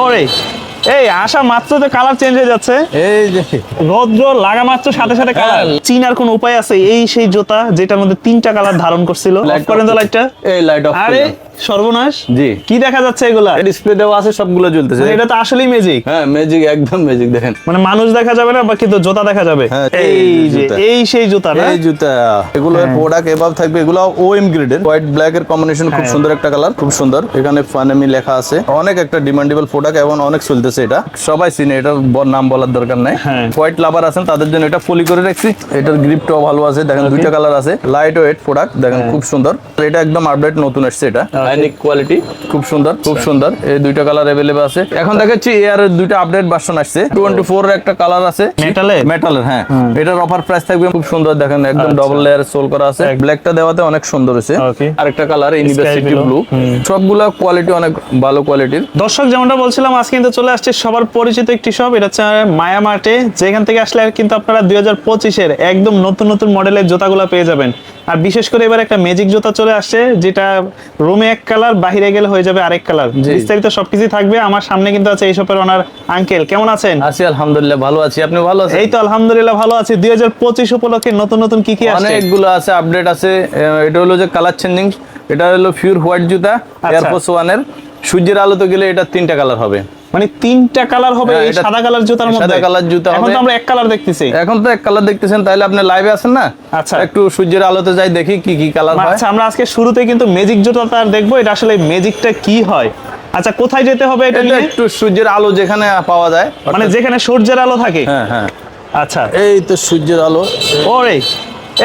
ওরে এই আসা মাত্র তো কালার চেঞ্জ হয়ে যাচ্ছে। এই যে। রৌদ্র লাগা মাত্র সাথে সাথে কালার হ্যাঁ। চিনার কোন উপায় আছে? এই সেই জুতা যেটার মধ্যে তিনটা কালার ধারণ করছিল। অফ করেন তো লাইটটা এই লাইট অফ আরে সর্বনাশ? জি। কি দেখা যাচ্ছে এগুলা? ডিসপ্লে দেওয়া আছে সবগুলো জ্বলতেছে। মানে এটা তো আসলেই ম্যাজিক হ্যাঁ ম্যাজিক একদম ম্যাজিক দেখেন। মানে মানুষ দেখা যাবে না বা কিন্তু জুতা দেখা যাবে? হ্যাঁ, এই যে এই সেই জুতা না? এই জুতা। এগুলো হ্যাঁ। প্রোডাক্ট এভাব থাকবে এগুলো ওএম গ্রেডের হোয়াইট ব্ল্যাক এর কম্বিনেশন খুব হ্যাঁ। সুন্দর একটা কালার খুব সুন্দর। এখানে ফানেমি লেখা আছে। অনেক একটা ডিমান্ডেবল প্রোডাক্ট এবং অনেক চলতেছে এটা। সবাই চিনে এটা নাম বলার দরকার নাই। হ্যাঁ। হোয়াইট লাভার আছেন তাদের জন্য এটা ফলি করে রাখছি। এটার গ্রিপটাও ভালো আছে। দেখেন দুইটা কালার আছে। লাইট ওয়েট প্রোডাক্ট দেখেন হ্যাঁ। খুব সুন্দর। এটা একদম আপডেট নতুন আসছে এটা। আয়নিক কোয়ালিটি খুব সুন্দর খুব সুন্দর। এই দুইটা কালার আছে। এখন দেখাচ্ছি এর দুইটা আপডেট ভার্সন আসছে। 24 এর একটা কালার আছে। মেটালে মেটালের হ্যাঁ। এটার অফার প্রাইস থাকবে খুব সুন্দর দেখেন একদম ডাবল লেয়ার সোল করা আছে। ব্ল্যাকটা দেওয়াতে অনেক সুন্দর আরেকটা কালার ইউনিভার্সিটি ব্লু সবগুলা কোয়ালিটি অনেক ভালো কোয়ালিটির দর্শক যেমনটা বলছিলাম আজকে কিন্তু চলে আসছে সবার পরিচিত একটি শপ এটা হচ্ছে মায়া মার্টে। যেখান থেকে আসলে কিন্তু আপনারা 2025 এর একদম নতুন নতুন মডেলের জুতাগুলো পেয়ে যাবেন। আর বিশেষ করে এবার একটা ম্যাজিক জুতা চলে আসছে যেটা রুমে এক কালার বাহিরে গেলে হয়ে যাবে আরেক কালার বিস্তারিত সবকিছু থাকবে। আমার সামনে কিন্তু আছে এই শপের ওনার আঙ্কেল কেমন আছেন? আছি আলহামদুলিল্লাহ ভালো আছি। আপনি ভালো আছেন? এই তো আলহামদুলিল্লাহ ভালো আছি। দুই হাজার পঁচিশ উপলক্ষে নতুন নতুন কি কি আছে অনেকগুলো আছে আপডেট আছে। এটা হলো যে কালার চেঞ্জিং এটা হলো পিওর হোয়াইট জুতা। এয়ারফোর্স ওয়ানের সূর্যের আলোতে গেলে এটা তিনটা কালার হবে। মানে তিনটা কালার হবে হ্যাঁ, এই সাদা কালার জুতার মধ্যে সাদা কালার জুতা এখন তো আমরা এক কালার দেখতেছি। এখন তো এক কালার দেখতেছেন তাহলে আপনি লাইভে আছেন না? আচ্ছা। একটু সূর্যের আলোতে যাই দেখি কি কি কালার হয়। আচ্ছা আমরা আজকে শুরুতে কিন্তু ম্যাজিক জুতাটা আর দেখব এটা আসলে ম্যাজিকটা কি হয়? আচ্ছা কোথায় যেতে হবে এটা এটা নিয়ে? একটু সূর্যের আলো যেখানে পাওয়া যায়। মানে যেখানে সূর্যের আলো থাকে? হ্যাঁ হ্যাঁ। আচ্ছা। এই তো সূর্যের আলো। ওরে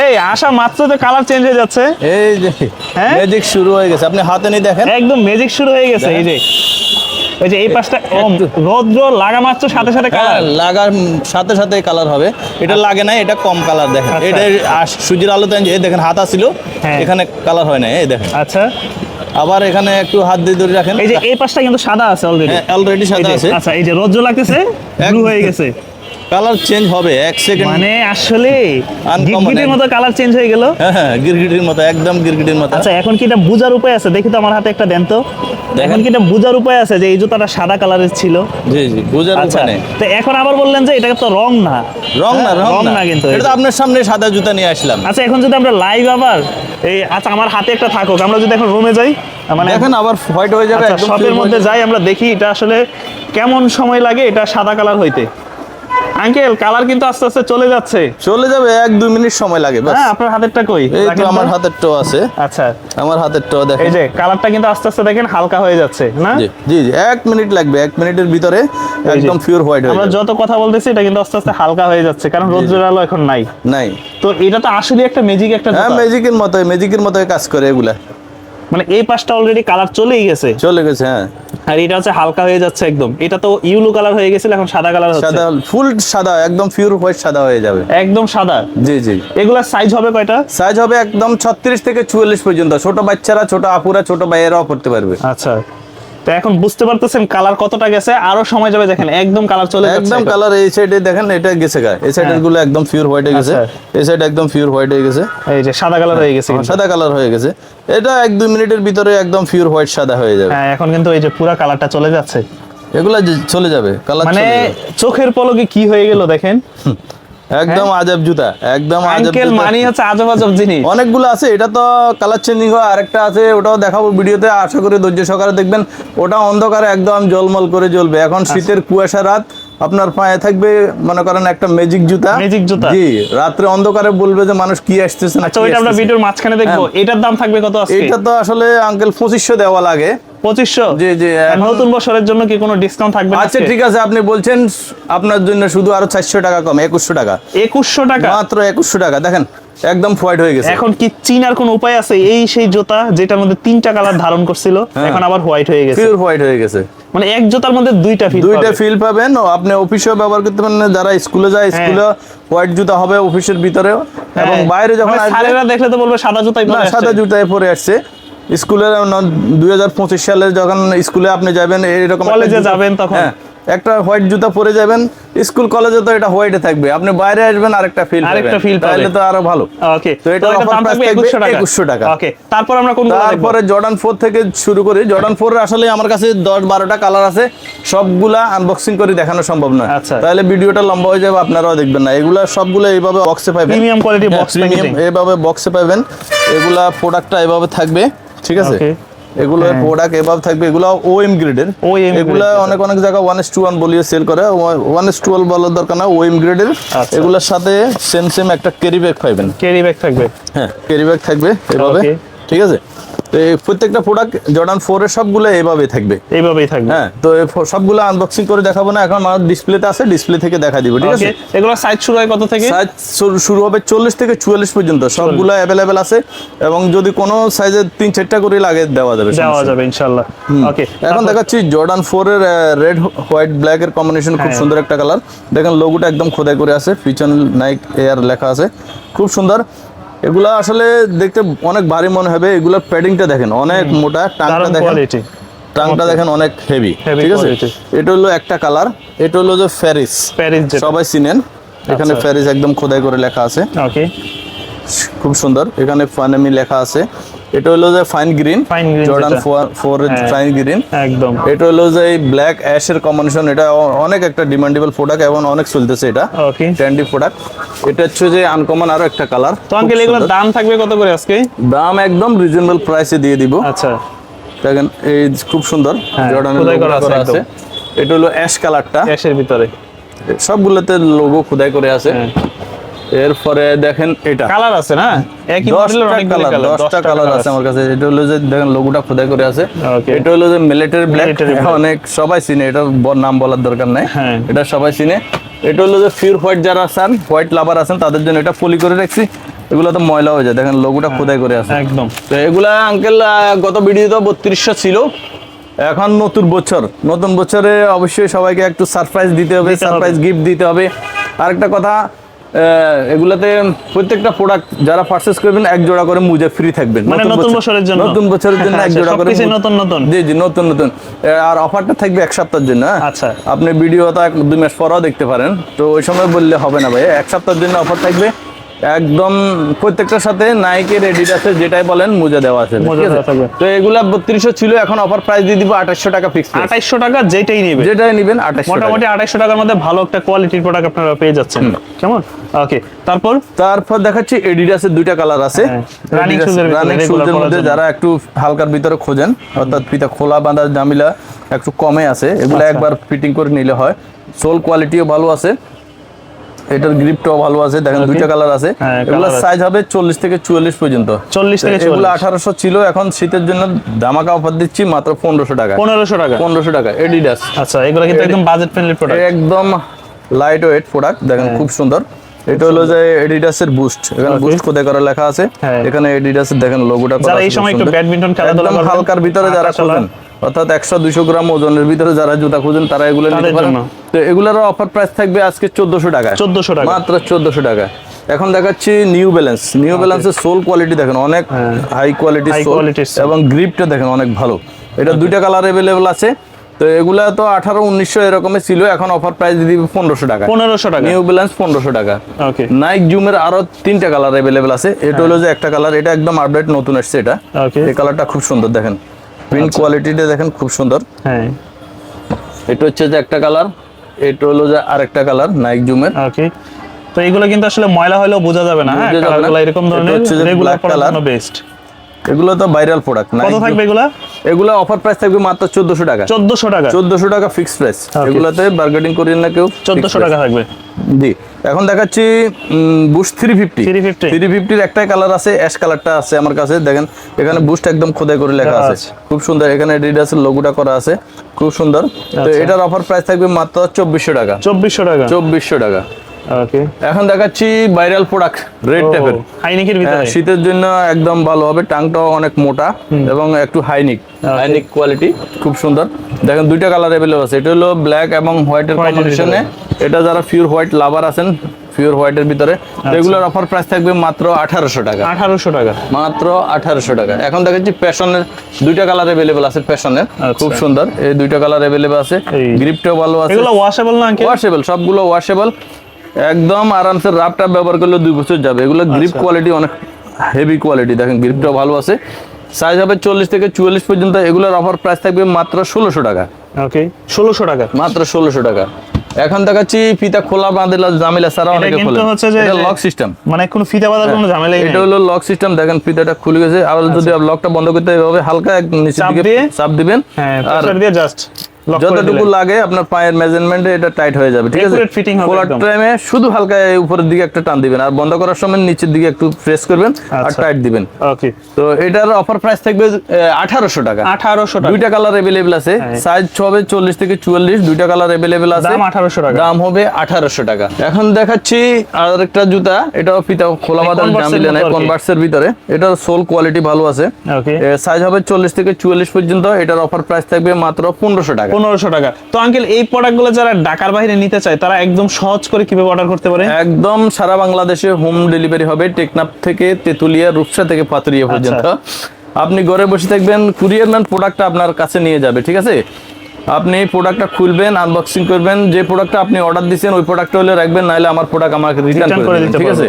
এই আসা মাত্র তো কালার চেঞ্জ হয়ে যাচ্ছে। এই যে হ্যাঁ? ম্যাজিক শুরু হয়ে গেছে। আপনি হাতে নিয়ে দেখেন। একদম ম্যাজিক শুরু হয়ে গেছে এই যে। এই যে এই পাশটা রৌদ্র লাগা মাত্র সাথে সাথে হ্যাঁ, কালার লাগার সাথে সাথে কালার হবে। এটা লাগে না এটা কম কালার দেখেন। আচ্ছা। এটা সূর্যের আলোতে এই দেখেন হাতা ছিল হ্যাঁ। এখানে কালার হয় না এই দেখেন। আচ্ছা। আবার এখানে একটু হাত দিয়ে ধরে রাখেন। এই যে এই পাশটা কিন্তু সাদা আছে অলরেডি অলরেডি সাদা আছে। আচ্ছা এই যে রৌদ্র লাগতেছে ব্লু হয়ে গেছে। কালার চেঞ্জ হবে এক সেকেন্ড মানে আসলে গিরগিটির মতো কালার চেঞ্জ হয়ে গেল? হ্যাঁ হ্যাঁ গিরগিটির মতো একদম গিরগিটির মতো। আচ্ছা এখন কি এটা বুঝার উপায় আছে? দেখি তো আমার হাতে একটা দেন তো। এখন কি এটা বুঝার উপায় আছে যে এই জুতাটা সাদা কালারের ছিল? জি জি বোঝার আচ্ছা উপায় নেই। তো এখন আবার বললেন যে এটা তো রং না। রং না হ্যাঁ, রং না। কিন্তু এটা তো আপনার সামনে সাদা জুতা নিয়ে আসলাম। আচ্ছা এখন যদি আমরা লাইভ আবার এই আচ্ছা আমার হাতে একটা থাকুক আমরা যদি এখন রুমে যাই মানে দেখেন আবার হোয়াইট হয়ে যাবে আচ্ছা একদম শপের মধ্যে যাই আমরা দেখি এটা আসলে কেমন সময় লাগে এটা সাদা কালার হইতে। আঙ্কেল কালার কিন্তু আস্তে আস্তে চলে যাচ্ছে। চলে যাবে এক দুই মিনিট সময় লাগে। হ্যাঁ আপনার হাতেরটা কই? এই তো আমার হাতের টো আছে। আচ্ছা। আমার হাতের টো এই যে কালারটা কিন্তু আস্তে আস্তে দেখেন হালকা হয়ে যাচ্ছে না? জি জি এক মিনিট লাগবে এক মিনিটের ভিতরে একদম পিওর হোয়াইট হয়ে আমরা যত কথা বলতেছি এটা কিন্তু আস্তে আস্তে হালকা হয়ে যাচ্ছে কারণ রোদ্রের আলো এখন নাই। নাই। তো এটা তো আসলে একটা ম্যাজিক একটা হ্যাঁ। ম্যাজিকের মতো ম্যাজিকের মতো কাজ করে এগুলা। মানে এই পাশটা অলরেডি কালার চলেই গেছে। চলে গেছে হ্যাঁ। আর এটা হচ্ছে হালকা হয়ে যাচ্ছে একদম। এটা তো ইউলো কালার হয়ে গেছিল এখন সাদা কালার হচ্ছে। সাদা ফুল সাদা একদম পিওর হোয়াইট সাদা হয়ে যাবে। একদম সাদা? জি জি। এগুলা সাইজ হবে কয়টা? সাইজ হবে একদম ছত্রিশ থেকে চুয়াল্লিশ পর্যন্ত। ছোট বাচ্চারা ছোট আপুরা ছোট ভাইয়েরাও পড়তে পারবে। আচ্ছা। তো এখন বুঝতে পারতেছেন কালার কতটা গেছে? আরও সময় যাবে দেখেন একদম কালার চলে যাচ্ছে একদম কালার এই সাইডে দেখেন এটা গেছে গা। এই সাইডেরগুলো একদম পিওর হোয়াইট হয়ে গেছে। আচ্ছা। এই সাইড একদম পিওর হোয়াইট হয়ে গেছে। এই যে সাদা কালার হয়ে গেছে সাদা কালার হয়ে গেছে। এটা এক দুই মিনিটের ভিতরে একদম পিওর হোয়াইট সাদা হয়ে যাবে। হ্যাঁ এখন কিন্তু এই যে পুরা কালারটা চলে যাচ্ছে। এগুলা চলে যাবে কালার মানে চোখের পলকে কি হয়ে গেল দেখেন? একদম আজাব জুতা একদম আঙ্কেল। মানি হচ্ছে আজব আজব জিনিস। অনেকগুলো আছে এটা তো কালার চেঞ্জিং হয় আরেকটা আছে ওটাও দেখাবো ভিডিওতে আশা করি ধৈর্য সহকারে দেখবেন। ওটা অন্ধকারে একদম জলমল করে জ্বলবে। এখন আচ্ছা। শীতের কুয়াশা রাত আপনার পায়ে থাকবে মনে করেন একটা ম্যাজিক জুতা। Magic জুতা? জি রাত্রে অন্ধকারে বলবে যে মানুষ কি আসতেছে না আচ্ছা ওইটা আমরা ভিডিওর মাঝখানে দেখব। হ্যাঁ। এটার দাম থাকবে কত আজকে? এটা তো আসলে আঙ্কেল পঁচিশশো দেওয়া লাগে। পঁচিশশো? জি, জি, নতুন বছরের জন্য কি কোনো ডিসকাউন্ট থাকবে আচ্ছা ঠিক আছে আপনি বলছেন আপনার জন্য শুধু আরও চারশো টাকা কম একুশশো টাকা। একুশশো টাকা? মাত্র একুশশো টাকা দেখেন একদম হোয়াইট হয়ে গেছে। এখন কি চিনার কোন উপায় আছে? এই সেই জুতা যেটার মধ্যে তিনটা কালার ধারণ করছিল হ্যাঁ। এখন আবার হোয়াইট হয়ে গেছে। পিওর হোয়াইট হয়ে গেছে। মানে এক জুতার মধ্যে দুইটা ফিল দুইটা ফিল পাবেন আপনি অফিসেও ব্যবহার করতে পারেন যারা স্কুলে যায় হ্যাঁ। স্কুলে হোয়াইট জুতা হবে অফিসের ভিতরেও। এবং বাইরে যখন আসবে দেখলে তো বলবে সাদা জুতাই সাদা। জুতায় পরে আসছে। স্কুলে দুই হাজার পঁচিশ সালে যখন স্কুলে আপনি যাবেন এরকম একটা কলেজে যাবেন তখন। হ্যাঁ একটা হোয়াইট জুতা পরে যাবেন স্কুল কলেজে তো এটা হোয়াইটে থাকবে। আপনি বাইরে আসবেন আরেকটা ফিল আরেকটা পাবেন। তাহলে তো আরও ভালো। ওকে তো offer price থাকবে 2100 টাকা। ওকে তারপর আমরা দেখব? তারপরে জর্ডান ফোর থেকে শুরু করি। জর্ডান ফোর আসলে আমার কাছে দশ বারোটা কালার আছে। সবগুলা আনবক্সিং করে দেখানো সম্ভব নয়। আচ্ছা। তাহলে ভিডিওটা লম্বা হয়ে যাবে আপনারাও দেখবেন না। এগুলা সবগুলো এইভাবে বক্সে পাবেন। প্রিমিয়াম কোয়ালিটি বক্স প্রিমিয়াম এভাবে বক্সে পাবেন। এগুলা প্রোডাক্টটা এভাবে থাকবে। ঠিক আছে. এগুলো প্রোডাক্ট এভাবে থাকবে এগুলো ওএম গ্রেডের এগুলো অনেক অনেক জায়গায় ওয়ান এস টু ওয়ান বলিয়ে সেল করে। ওয়ান এস টু বলার দরকার না ওএম গ্রেডের আচ্ছা। এগুলোর সাথে সেম সেম একটা ক্যারি ব্যাগ পাবেন ক্যারি ব্যাগ থাকবে। হ্যাঁ ক্যারি ব্যাগ থাকবে এভাবে। ঠিক আছে? প্রত্যেকটা প্রোডাক্ট জর্ডান ফোর এর সবগুলো এভাবে থাকবে। এইভাবেই থাকবে। হ্যাঁ তো সবগুলো আনবক্সিং করে দেখাবো না এখন আমার ডিসপ্লেতে আছে ডিসপ্লে থেকে দেখা দিব ঠিক আছে? এগুলো সাইজ শুরু হয় কত থেকে? সাইজ শুরু- হবে চল্লিশ থেকে চুয়াল্লিশ পর্যন্ত সবগুলো অ্যাভেলেবেল আছে এবং যদি কোনো সাইজের তিন চারটা করে লাগে দেওয়া যাবে দেওয়া যাবে ইনশাআল্লাহ। ওকে এখন দেখাচ্ছি জর্ডান ফোর এর রেড হোয়াইট ব্ল্যাক এর কম্বিনেশন খুব হ্যাঁ। সুন্দর একটা কালার দেখেন লোগোটা একদম খোদাই করে আছে পিছন নাইক এয়ার লেখা আছে খুব সুন্দর। এগুলা আসলে দেখতে অনেক ভারী মনে হবে। এগুলোর প্যাডিংটা দেখেন অনেক মোটা টাংটা দেখেন। টাংটা দেখেন অনেক হেভি ঠিক আছে? এটা হলো একটা কালার এটা হলো যে ফেরিস ফেরিস সবাই চিনেন? এখানে ফেরিস ফ্যারিস একদম খোদাই করে লেখা আছে। ওকে খুব সুন্দর। এখানে ফানেমি লেখা আছে। এটা হলো যে fine green Fine green Jordan যেটা। ফোর হ্যাঁ। ফাইন গ্রিন একদম। এটা হলো যে ব্ল্যাক অ্যাশের কম্বিনেশন এটা অনেক একটা ডিমান্ডেবল প্রোডাক্ট এবং অনেক চলতেছে এটা। ওকে ট্রেন্ডি প্রোডাক্ট এটা হচ্ছে যে আনকমন আরও একটা কালার তো আঙ্কেল এগুলোর দাম থাকবে কত করে আজকে? দাম একদম রিজনেবল প্রাইসে দিয়ে দিব। আচ্ছা। দেখেন এই খুব সুন্দর। হ্যাঁ, জর্ডানের লোগো আছে এটা হলো অ্যাশ কালারটা ক্যাশের ভিতরে। সবগুলোতে লোগো খোদাই করে আছে। হ্যাঁ। এরপরে দেখেন এটা। কালার আছে না? একই মডেলের অনেকগুলো কালার কালার দশটা কালার আছে আমার কাছে। এটা হলো যে দেখেন লোগোটা খোদাই করে আছে। এটা হলো যে মিলিটারি ব্ল্যাক অনেক সবাই চিনে এটা নাম বলার দরকার নাই। হ্যাঁ। এটা সবাই চিনে। এটা হলো যে ফিউর হোয়াইট যারা আছেন হোয়াইট লাভার আছেন তাদের জন্য এটা পলি করে রাখছি। এগুলো তো ময়লা হয়ে যায়। দেখেন লোগোটা খোদাই করে আছে। একদম। তো এগুলা আঙ্কেল গত ভিডিওতে বত্রিশশো ছিল। এখন নতুন বছর। নতুন বছরে অবশ্যই সবাইকে একটু সারপ্রাইজ দিতে হবে সারপ্রাইজ গিফট দিতে হবে। আরেকটা কথা এগুলাতে প্রত্যেকটা প্রোডাক্ট যারা পারচেস করবেন এক জোড়া করে মুজে ফ্রি থাকবেন মানে নতুন বছরের জন্য? নতুন বছরের জন্য এক আচ্ছা, জোড়া করে নতুন নতুন। জি জি নতুন নতুন আর অফারটা থাকবে এক সপ্তাহের জন্য হ্যাঁ? আচ্ছা। আপনি ভিডিওটা দুই মাস পরেও দেখতে পারেন তো ওই সময় বললে হবে না ভাই এক সপ্তাহের জন্য অফার থাকবে একদম প্রত্যেকটার সাথে নাইকের এডিডাসের যেটাই বলেন মুজে দেওয়া আছে। মোজা দেওয়া থাকবে। তো এগুলা বত্রিশশো ছিল এখন অফার প্রাইস দিয়ে দিব আঠাশশো টাকা ফিক্স আঠাইশশো টাকা যেটাই নেবে যেটাই নেবেন আঠাশশো মোটামুটি আড়াইশো টাকার মধ্যে ভালো একটা কোয়ালিটির প্রোডাক্ট আপনারা পেয়ে যাচ্ছেন। কেমন? ওকে তারপর? তারপর দেখাচ্ছি এডিডাসের দুইটা কালার আছে। হ্যাঁ, রানিং শুজের মধ্যে যারা একটু হালকার ভিতরে খোঁজেন অর্থাৎ ফিতা খোলা বাঁধা জামিলা একটু কমে আছে এগুলো আচ্ছা। একবার ফিটিং করে নিলে হয়। সোল কোয়ালিটিও ভালো আছে। এটার গ্রিপটাও ভালো আছে। দেখেন দুইটা কালার আছে। হ্যাঁ, এগুলো সাইজ হবে চল্লিশ থেকে চুয়াল্লিশ পর্যন্ত। 40 থেকে এগুলো 44 আঠারোশো ছিল এখন শীতের জন্য দামাকা অফার দিচ্ছি মাত্র পনেরোশো টাকা। পনেরোশো টাকা। পনেরোশো টাকা এডিডাস আচ্ছা এগুলো কিন্তু একদম বাজেট ফ্রেন্ডলি প্রোডাক্ট একদম লাইট ওয়েট প্রোডাক্ট দেখেন হ্যাঁ। খুব সুন্দর। এটা হলো যে এডিডাসের বুস্ট এখানে বুস্ট খোদাই করা লেখা আছে? হ্যাঁ। এখানে এডিডাসের দেখেন লোগোটা যারা এই সময় একটু ব্যাডমিন্টন খেলাধুলা হালকার ভিতরে যারা। খোঁজেন অর্থাৎ একশো দুইশো গ্রাম ওজনের ভিতরে যারা জুতা খুঁজেন তারা এগুলো নিতে পারেন। তো এগুলোর অফার প্রাইস থাকবে আজকে চোদ্দশো টাকা চোদ্দশো টাকা। মাত্র চোদ্দশো টাকা এখন দেখাচ্ছি নিউ ব্যালেন্স নিউ ব্যালেন্সের সোল কোয়ালিটি দেখেন অনেক হ্যাঁ। High quality quality sole। এবং গ্রিপটা দেখেন অনেক ভালো। এটা দুইটা কালার অ্যাভেলেবেল আছে। তো এগুলা তো আঠারো উনিশশো এরকমই ছিল এখন অফার প্রাইস দিয়ে দিবে পনেরোশো টাকা পনেরোশো টাকা। নিউ ব্যালেন্স পনেরোশো টাকা। ওকে নাইক জুমের আরও তিনটা কালার অ্যাভেলেবেল আছে। এটা হলো যে একটা কালার এটা একদম আপডেট নতুন আসছে এটা। এই কালারটা খুব সুন্দর দেখেন। প্রিন্ট কোয়ালিটিটা দেখেন খুব সুন্দর। হ্যাঁ। এটা হচ্ছে যে একটা কালার এটা হলো যে আরেকটা কালার নাইক জুমের ওকে তো এগুলো কিন্তু আসলে ময়লা হলেও বোঝা যাবে না হ্যাঁ। কালারগুলো এরকম এটা ধরনের রেগুলার কালার জন্য বেস্ট এগুলো তো ভাইরাল প্রোডাক্ট কত থাকবে এগুলা? এগুলো অফার প্রাইস থাকবে মাত্র চোদ্দশো টাকা। চোদ্দশো টাকা। চোদ্দশো টাকা ফিক্সড প্রাইস. এগুলোতে বার্গেটিং করিয়ে না কেউ চোদ্দশো টাকা থাকবে। জি। এখন দেখাচ্ছি বুস্ট থ্রি ফিফটি 350 থ্রি ফিফটির একটাই কালার আছে অ্যাশ কালারটা আছে আমার কাছে। দেখেন এখানে বুস্ট একদম খোদাই করে লেখা আছে আছে। খুব সুন্দর এখানে এডিডাসের লোগোটা করা আছে। খুব সুন্দর। তো আচ্ছা। এটার অফার প্রাইস থাকবে মাত্র চব্বিশশো টাকা। চব্বিশশো টাকা। চব্বিশশো টাকা। ওকে এখন দেখাচ্ছি ভাইরাল প্রোডাক্ট রেড টাইপের হাইনিকের ভিতরে। হ্যাঁ, শীতের জন্য একদম ভালো হবে টাংটাও অনেক মোটা এবং একটু হাইনিক হাইনিক কোয়ালিটি খুব সুন্দর। দেখেন দুইটা কালার অ্যাভেলেবল আছে এটা হলো ব্ল্যাক এবং হোয়াইটের কম্বিনেশনে এটা যারা পিওর হোয়াইট লাভার আছেন পিওর হোয়াইটের ভিতরে এগুলোর অফার প্রাইস থাকবে মাত্র আঠারোশো টাকা। আঠারোশো টাকা। মাত্র আঠারোশো টাকা। এখন দেখাচ্ছি প্যাশনের দুইটা কালার অ্যাভেলেবেল আছে প্যাশনের আচ্ছা। খুব সুন্দর। এই দুইটা কালার অ্যাভেলেবেল আছে। গ্রিপটাও ভালো আছে। এগুলো ওয়াশেবল না ওয়াশেবল সবগুলো ওয়াশেবল একদম আরামসে রাফটা ব্যবহার করলে দুই বছর যাবে। এগুলো গ্রিপ আচ্ছা। কোয়ালিটি অনেক হেভি কোয়ালিটি দেখেন গ্রিপটাও ভালো আছে। সাইজ হবে চল্লিশ থেকে চুয়াল্লিশ পর্যন্ত। এগুলোর অফার প্রাইস থাকবে মাত্র ষোলোশো টাকা। ওকে ষোলোশো টাকা। মাত্র ষোলোশো টাকা। এখন দেখাচ্ছি ফিতা খোলা বাঁধিলা সারা অনেকে খোলে। এটা লক সিস্টেম মানে কোনো ফিতা বাঁধার কোনো ঝামেলাই নেই। এটা হলো লক সিস্টেম দেখেন ফিতাটা খুলে গেছে। আবার যদি লকটা বন্ধ করতে হবে হালকা এক নিচের চাপ দিকে চাপ দিবেন। হ্যাঁ আর দিয়ে জাস্ট যতটুকু লাগে আপনার পায়ের মেজারমেন্টে এটা টাইট হয়ে যাবে ঠিক আছে? Fitting হবে টাইমে শুধু হালকা এই উপরের দিকে একটা টান দিবেন আর বন্ধ করার সময় নিচের দিকে একটু প্রেস করবেন আর আচ্ছা। টাইট দিবেন। ওকে তো এটার অফার প্রাইস থাকবে আঠারোশো টাকা। আঠারোশো টাকা। দুইটা কালার অ্যাভেলেবেল আছে। সাইজ হবে চল্লিশ থেকে চুয়াল্লিশ দুইটা কালার অ্যাভেলেবেল আছে। দাম আঠারোশো টাকা। দাম হবে আঠারোশো টাকা। এখন দেখাচ্ছি আর একটা জুতা এটাও ফিতা খোলা বাদাম জামিলে নাই। কনভার্সের ভিতরে। এটার সোল কোয়ালিটি ভালো আছে। ওকে সাইজ হবে চল্লিশ থেকে চুয়াল্লিশ পর্যন্ত। এটার অফার প্রাইস থাকবে মাত্র পনেরোশো টাকা। পনেরোশো টাকা। তো আঙ্কেল এই প্রোডাক্টগুলো যারা ঢাকার বাইরে নিতে চায় তারা একদম সহজ করে কীভাবে অর্ডার করতে পারে? একদম সারা বাংলাদেশে হোম ডেলিভারি হবে টেকনাফ থেকে তেতুলিয়া রূপসা থেকে পাতুরিয়া পর্যন্ত। আপনি ঘরে বসে থাকবেন কুরিয়ার ম্যান প্রোডাক্টটা আপনার কাছে নিয়ে যাবে ঠিক আছে? আপনি প্রোডাক্টটা খুলবেন আনবক্সিং করবেন যে প্রোডাক্টটা আপনি অর্ডার দিয়েছেন ওই প্রোডাক্টটা হলে রাখবেন নাহলে আমার প্রোডাক্ট আমাকে রিটার্ন করে ঠিক আছে?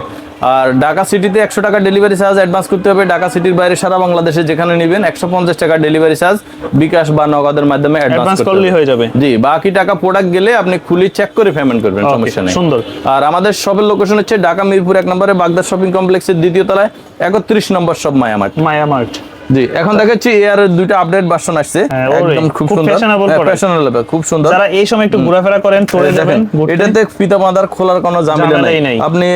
আর ঢাকা সিটিতে একশো টাকা ডেলিভারি চার্জ অ্যাডভান্স করতে হবে। ঢাকা সিটির বাইরে সারা বাংলাদেশে যেখানে নেবেন একশো পঞ্চাশ টাকা ডেলিভারি চার্জ বিকাশ বা নগদের মাধ্যমে অ্যাডভান্স করলেই হয়ে যাবে। জি বাকি টাকা প্রোডাক্ট গেলে আপনি খুলি চেক করে পেমেন্ট করবেন সমস্যা নেই। সুন্দর। আর আমাদের শপের লোকেশন হচ্ছে ঢাকা মিরপুর এক নম্বরে বাগদার শপিং কমপ্লেক্সের দ্বিতীয় তলায় একত্রিশ নম্বর সব মায়ামার্ট। মায়া মার্ট জি এখন দেখাচ্ছি এর দুইটা আপডেট ভার্সন আসছে। হ্যাঁ, একদম খুব সুন্দর। ফ্যাশনেবল খুব সুন্দর। যারা এই সময় একটু ঘোরাফেরা করেন চলে যাবেন এটাতে পিতা মাতার খোলার কোনো ঝামেলা নাই। নাই। আপনি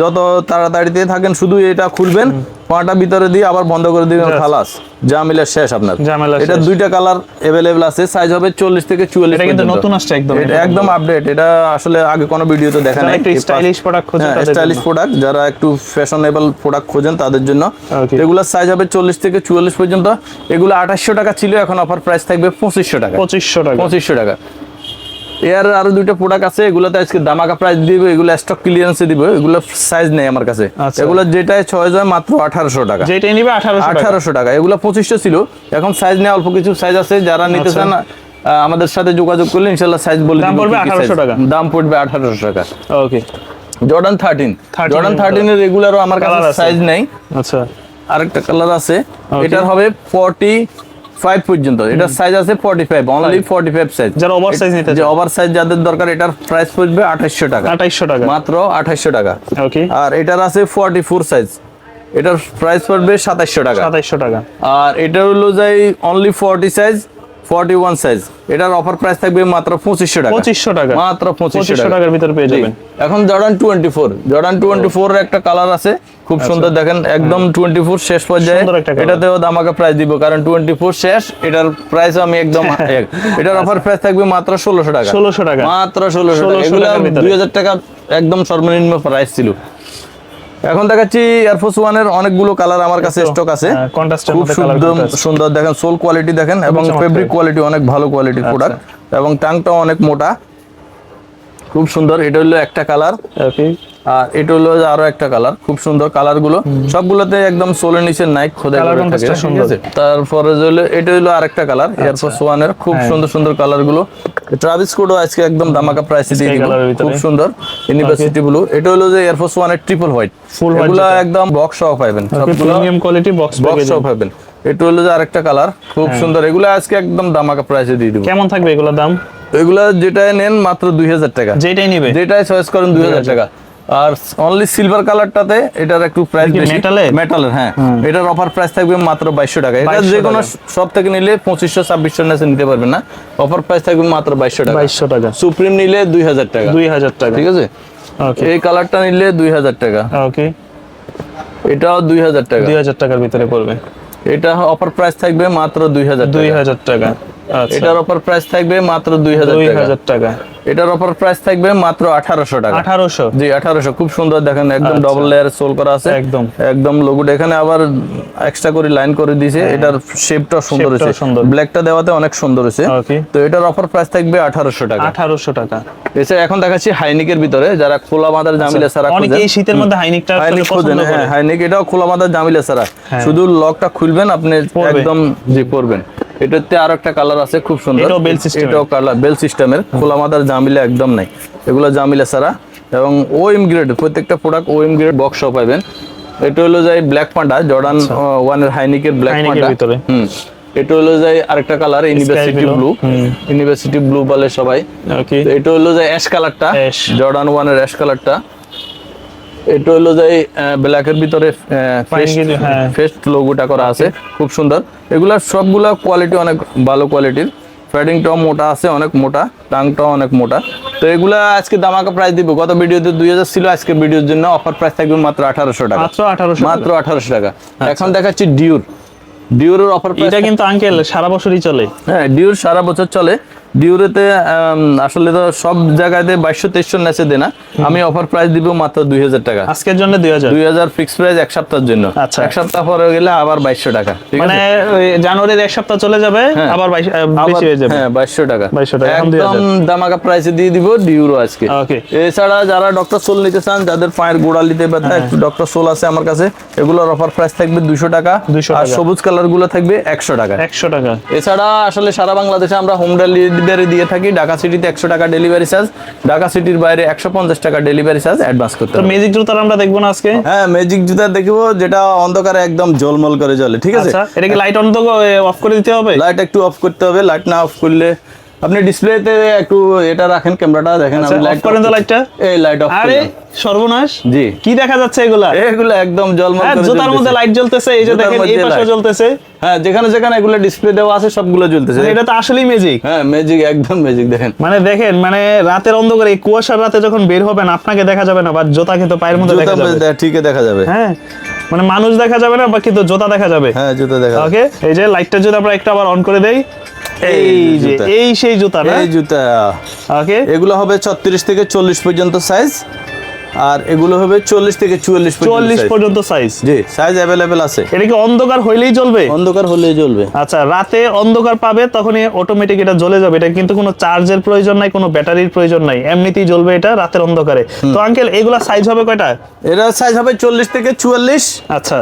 যত তাড়াতাড়িতে থাকেন শুধু এটা খুলবেন। পাটা ভিতরে দিয়ে আবার বন্ধ করে দিবেন Just। খালাস ঝামেলা শেষ আপনার ঝামেলা এটা শেষ। দুইটা কালার अवेलेबल আছে সাইজ হবে 40 থেকে 44 এটা কিন্তু পর্যন্ত। নতুন আসছে একদম এটা একদম আপডেট এটা আসলে আগে কোনো ভিডিওতে দেখা যারা নাই একটু স্টাইলিশ প্রোডাক্ট খোঁজেন তাদের স্টাইলিশ জন্য। প্রোডাক্ট যারা একটু ফ্যাশনেবল প্রোডাক্ট খোঁজেন তাদের জন্য Okay. এগুলোর সাইজ হবে চল্লিশ থেকে চুয়াল্লিশ পর্যন্ত এগুলো আঠাশশো টাকা ছিল এখন অফার প্রাইস থাকবে পঁচিশশো টাকা পঁচিশশো টাকা পঁচিশশো টাকা এর আরও দুইটা প্রোডাক্ট আছে এগুলোতে আজকে দামাকা প্রাইস দিব এগুলো স্টক ক্লিয়ারেন্সে দিব এগুলো সাইজ নেই আমার কাছে। আচ্ছা। এগুলো যেটাই ছয় যায় মাত্র আঠারোশো টাকা। যেটাই নিবে আঠারোশো টাকা। আঠারোশো টাকা। এগুলো পঁচিশশো ছিল এখন সাইজ নেই অল্প কিছু সাইজ আছে যারা নিতে আচ্ছা। চান আমাদের সাথে যোগাযোগ করলে ইনশাল্লাহ সাইজ বলে দাম পড়বে 1800 টাকা। দাম পড়বে আঠারোশো টাকা। ওকে জর্ডান থার্টিন 13 জর্ডান এর থার্টিনের রেগুলারও আমার কাছে সাইজ নেই। আচ্ছা। আরেকটা কালার আছে। এটার হবে ফর্টি ফাইভ পর্যন্ত। এটার সাইজ আছে forty five only forty five size যারা ওভার সাইজ নিতে যে ওভার সাইজ যাদের দরকার এটার প্রাইস পড়বে 2800 টাকা। আঠাইশশো টাকা। মাত্র আঠাশশো টাকা। ওকে আর এটার আছে ফর্টি ফোর সাইজ এটার প্রাইস পড়বে সাতাশশো টাকা। সাতাইশশো টাকা। আর এটা হলো যাই only forty size forty one size এটার অফার প্রাইস থাকবে মাত্র পঁচিশশো টাকা। পঁচিশশো টাকা। মাত্র পঁচিশশো পঁচিশশো টাকা। টাকার ভিতরে পেয়ে যাবেন। এখন Jordan twenty four Jordan twenty four একটা কালার আছে। খুব সুন্দর দেখেন একদম টোয়েন্টি ফোর শেষ পর্যায়ে। এটাতেও দামাকা প্রাইস দিব কারণ টোয়েন্টি ফোর শেষ এটার প্রাইস আমি একদম এক। এটার অফার প্রাইস থাকবে মাত্র ষোলোশো টাকা। ষোলোশো টাকা। মাত্র ষোলোশো টাকা। এগুলো টাকার ভিতরে। দুই হাজার টাকা একদম সর্বনিম্ন প্রাইস ছিল। এখন দেখাচ্ছি এয়ারফোর্স ওয়ানের অনেকগুলো কালার আমার কাছে স্টক আছে। হ্যাঁ, খুব সুন্দর সুন্দর দেখেন সোল কোয়ালিটি দেখেন এবং ফেব্রিক কোয়ালিটি অনেক ভালো কোয়ালিটির প্রোডাক্ট এবং টাংটাও অনেক মোটা। খুব সুন্দর এটা হলো একটা কালার আর এটা হলো আরও একটা কালার খুব সুন্দর কালারগুলো। সবগুলোতে একদম সোলের নিচে নাইক খোদাই করে থাকে। তারপরে হলো এটা হলো আরেকটা কালার এয়ারফোর্স ওয়ানের খুব হ্যাঁ। সুন্দর সুন্দর কালারগুলো। ট্রাভিস কোডও আজকে একদম দামাকা প্রাইসে দিয়ে দিব। খুব সুন্দর। ইউনিভার্সিটি ব্লু এটা হলো যে এয়ারফোর্স ওয়ানের ট্রিপল হোয়াইট white এগুলো একদম বক্স সহ পাবেন প্রিমিয়াম কোয়ালিটি বক্স বক্স সহ পাবেন এটা হলো যে আরেকটা কালার খুব সুন্দর। এগুলো আজকে একদম দামাকা প্রাইসে দিয়ে দিব। কেমন থাকবে এগুলোর দাম? এগুলা যেটাই নেন মাত্র দুই হাজার টাকা। যেটাই নিবে। যেটাই চয়েস করেন দুই হাজার। টাকা। আর অনলি সিলভার কালারটাতে এটার একটু প্রাইস বেশি। metal-এর? মেটালের হ্যাঁ। এটার অফার প্রাইস থাকবে মাত্র বাইশশো টাকা। এটা যে কোনো সব থেকে নিলে পঁচিশশো ছাব্বিশশো নেছে নিতে পারবেন না। অফার প্রাইস থাকবে মাত্র বাইশশো টাকা। বাইশশো টাকা। সুপ্রিম নিলে দুই হাজার টাকা। দুই হাজার টাকা। ঠিক আছে? ওকে এই কালারটা নিলে দুই হাজার টাকা। ওকে এটাও দুই হাজার টাকা। দুই হাজার টাকার ভিতরে পড়বে। এটা অফার প্রাইস থাকবে মাত্র দুই হাজার দুই টাকা হাজার টাকা। এটার অফার প্রাইস থাকবে মাত্র দুই হাজার দুই টাকা। এটার অফার প্রাইস থাকবে মাত্র আঠারোশো টাকা। আঠারোশো। জি আঠারোশো। খুব সুন্দর দেখেন একদম আচ্ছা। ডবল লেয়ার সোল করা আছে। একদম। একদম লোগোটা এখানে আবার এক্সট্রা করে লাইন করে দিয়েছে। এটার শেপটা সুন্দর হয়েছে। ব্ল্যাকটা দেওয়াতে অনেক সুন্দর হয়েছে। তো এটার অফার প্রাইস থাকবে আঠারোশো টাকা। আঠারোশো টাকা। এছাড়া এখন দেখাচ্ছি হাইনিকের ভিতরে। যারা খোলা মাদার জামিলা ছাড়া অনেকে এই শীতের মধ্যে হাইনিকটা হাইনিক খোঁজেন। হ্যাঁ হাইনিক এটাও খোলা মাদার জামিলা ছাড়া। হ্যাঁ। শুধু লকটা খুলবেন আপনি একদম জি পরবেন এটাতে আর একটা কালার আছে খুব সুন্দর। এটাও এটাও কালার বেল সিস্টেমের খোলা মাদার জামিলা একদম নাই। এগুলো জামিলা ছাড়া। এবং ওএম গ্রেড প্রত্যেকটা প্রোডাক্ট ওএম গ্রেড বক্সও পাবেন। এটা হলো যাই ব্ল্যাক পান্ডা জর্ডান ওয়ানের হাইনিকের ব্ল্যাক পান্ডা। ভিতরে। হুম। এটা হলো যাই আরেকটা colour university blue university blue বলে সবাই। এটা হলো যে অ্যাশ কালারটা। জর্ডান ওয়ানের অ্যাশ কালারটা এটা হলো যে ব্ল্যাকের ভিতরে কিছু, হ্যাঁ। ফেস্ট লোগোটা করা আছে খুব সুন্দর। এগুলা সবগুলা কোয়ালিটি অনেক ভালো কোয়ালিটির ফ্যাডিংটাও মোটা আছে অনেক মোটা টাংটাও অনেক মোটা। তো এগুলা আজকে দামাকা প্রাইস দিব। গত ভিডিওতে দুই হাজার ছিল আজকে ভিডিওর জন্য অফার প্রাইস থাকবে মাত্র আঠারোশো টাকা। মাত্র আঠারোশো মাত্র আঠারোশো টাকা। এখন দেখাচ্ছি ডিউর ডিউরের অফার প্রাইস এটা কিন্তু আঙ্কেল সারা বছরই চলে। হ্যাঁ ডিউর সারা বছর চলে। ডিউরেতে আসলে তো সব জায়গাতে বাইশশো তেইশশো নেচে দেয় না আমি অফার প্রাইস দিব মাত্র দুই হাজার টাকা। আজকের জন্য দুই হাজার? দুই হাজার ফিক্স প্রাইস এক সপ্তাহের জন্য। আচ্ছা। এক সপ্তাহ পরে গেলে আবার বাইশশো টাকা মানে জানুয়ারির এক সপ্তাহ চলে যাবে হ্যাঁ। আবার বেশি হয়ে যাবে। হ্যাঁ বাইশশো টাকা। 2200 টাকা, একদম দামাকা প্রাইসে দিয়ে দিব ডিউরো আজকে। এছাড়া যারা ডক্টর সোল নিতে চান যাদের পায়ের গোড়ালিতে ব্যথা হ্যাঁ। ডক্টর সোল আছে আমার কাছে এগুলোর অফার প্রাইস থাকবে দুশো টাকা। 200 আর সবুজ কালারগুলো থাকবে একশো টাকা। একশো টাকা। এছাড়া আসলে সারা বাংলাদেশে আমরা হোম ডেলিভারি দিয়ে থাকি। ঢাকা সিটিতে একশো টাকা ডেলিভারি চার্জ ঢাকা সিটির বাইরে একশো পঞ্চাশ টাকা ডেলিভারি চার্জ অ্যাডভান্স করতে হবে। ম্যাজিক জুতার আমরা দেখব না আজকে? হ্যাঁ ম্যাজিক জুতা দেখব যেটা অন্ধকারে একদম জলমল করে জ্বলে ঠিক আছে? এটাকে এটা কি লাইট অন্ধ অফ করে দিতে হবে? লাইট একটু অফ করতে হবে লাইট না অফ করলে আপনি ডিসপ্লেতে একটু এটা রাখেন ক্যামেরাটা দেখেন আমি লাইট আচ্ছা, করেন তো লাইটটা এই লাইট অফ আরে সর্বনাশ। জি। কি দেখা যাচ্ছে এগুলা? এগুলো একদম ঝলমল হ্যাঁ করে জুতার মধ্যে লাইট জ্বলতেছে এই যে দেখেন এই পাশে জ্বলতেছে। হ্যাঁ যেখানে যেখানে এগুলো ডিসপ্লে দেওয়া আছে সবগুলো জ্বলতেছে। মানে এটা তো আসলেই ম্যাজিক হ্যাঁ ম্যাজিক একদম ম্যাজিক দেখেন। মানে দেখেন মানে রাতের অন্ধকারে এই কুয়াশার রাতে যখন বের হবেন আপনাকে দেখা যাবে না বা জোতা কিন্তু পায়ের মধ্যে দেখা যাবে। ঠিকই দেখা যাবে। হ্যাঁ মানে মানুষ দেখা যাবে না বা কিন্তু জোতা দেখা যাবে। হ্যাঁ জুতা দেখা ওকে এই যে লাইটটা যদি আমরা একটু আবার অন করে দেই। এই এই যে এই সেই জুতা না? এই জুতা ওকে এগুলো হবে ছত্রিশ থেকে চল্লিশ পর্যন্ত সাইজ আর এগুলো হবে চল্লিশ থেকে চুয়াল্লিশ চল্লিশ size। পর্যন্ত সাইজ জি সাইজ অ্যাভেলেবেল আছে। এটা কি অন্ধকার হইলেই চলবে? অন্ধকার হলেই জ্বলবে আচ্ছা রাতে অন্ধকার পাবে তখনই অটোমেটিক এটা জ্বলে যাবে। এটা কিন্তু কোনো চার্জের প্রয়োজন নাই কোনো ব্যাটারির প্রয়োজন নাই। এমনিতেই জ্বলবে এটা রাতের অন্ধকারে। তো আঙ্কেল এগুলা সাইজ হবে কয়টা? এর সাইজ হবে চল্লিশ থেকে চুয়াল্লিশ। আচ্ছা।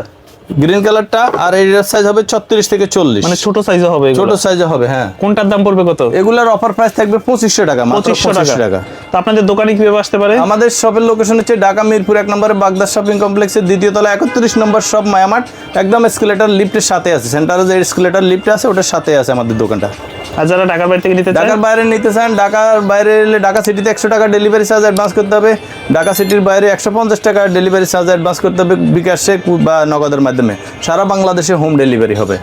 গ্রিন কালারটা আর এর সাইজ হবে ছত্রিশ থেকে চল্লিশ। মানে ছোট সাইজে হবে ছোট সাইজে হবে হ্যাঁ। কোনটার দাম পড়বে কত? এগুলার অফার প্রাইস থাকবে 2500 টাকা মাত্র পঁচিশশো 2500 টাকা। তো আপনাদের দোকানে কীভাবে আসতে পারে? আমাদের শপের লোকেশন হচ্ছে ঢাকা মিরপুর এক নম্বরে বাগদা শপিং কমপ্লেক্সের দ্বিতীয় তলা একত্রিশ নম্বর শপ মায়ামাট একদম এসকেলেটর লিফটের সাথে আছে সেন্টারে যে এসকেলেটর লিফট আছে ওটার সাথে আছে আমাদের দোকানটা। আর যারা ঢাকার বাইরে থেকে নিতে চান ঢাকার বাইরে নিতে চান, ঢাকার বাইরে এলে ঢাকা সিটিতে একশো টাকা ডেলিভারি চার্জ অ্যাডভান্স করতে হবে। ঢাকা সিটির বাইরে একশো পঞ্চাশ টাকা ডেলিভারি চার্জ অ্যাডভান্স করতে হবে বিকাশে বা নগদের মাধ্যমে। সারা বাংলাদেশে হোম ডেলিভারি হবে।